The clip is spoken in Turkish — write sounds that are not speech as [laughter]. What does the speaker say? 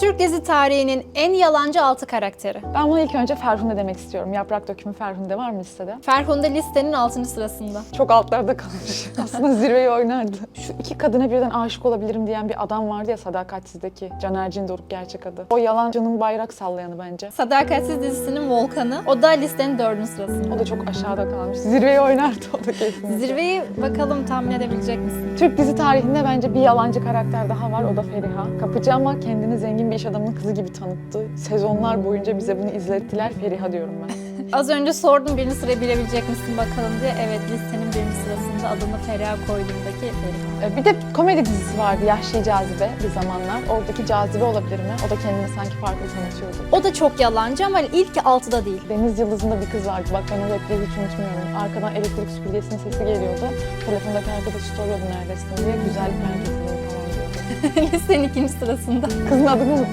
Türk dizi tarihinin en yalancı altı karakteri. Ben buna ilk önce Ferhunde demek istiyorum. Yaprak dökümü Ferhunde var mı listede? Ferhunde listenin 6. sırasında. Çok altlarda kalmış. [laughs] Aslında zirveyi oynardı. Şu iki kadına birden aşık olabilirim diyen bir adam vardı ya Sadakatsiz'deki. Caner Cindoruk gerçek adı. O yalancının bayrak sallayanı bence. Sadakatsiz dizisinin Volkan'ı. O da listenin 4. sırasında. O da çok aşağıda kalmış. Zirveyi oynardı o da kesin. Zirveyi bakalım tahmin edebilecek misin? Türk dizi tarihinde bence bir yalancı karakter daha var. O da Feriha. Kapıcı ama kendini zengin bir iş adamının kızı gibi tanıttı. Sezonlar boyunca bize bunu izlettiler. Feriha diyorum ben. [laughs] Az önce sordum birinci sırayı bilebilecek misin bakalım diye. Evet listenin birinci sırasında adını Feriha koyduğumdaki Feriha. Ee, Bir de komedi dizisi vardı Yahşi Cazibe bir zamanlar. Oradaki cazibe olabilir mi? O da kendini sanki farklı tanıtıyordu. O da çok yalancı ama ilk altıda değil. Deniz Yıldızı'nda bir kız vardı. Bak ben o repliği hiç unutmuyorum. Arkadan elektrik süpürgesinin sesi geliyordu. Telefondaki arkadaşı soruyordu neredesin diye. Güzellik merkezindeyim [laughs] listenin ikinci sırasında. Kızın adını.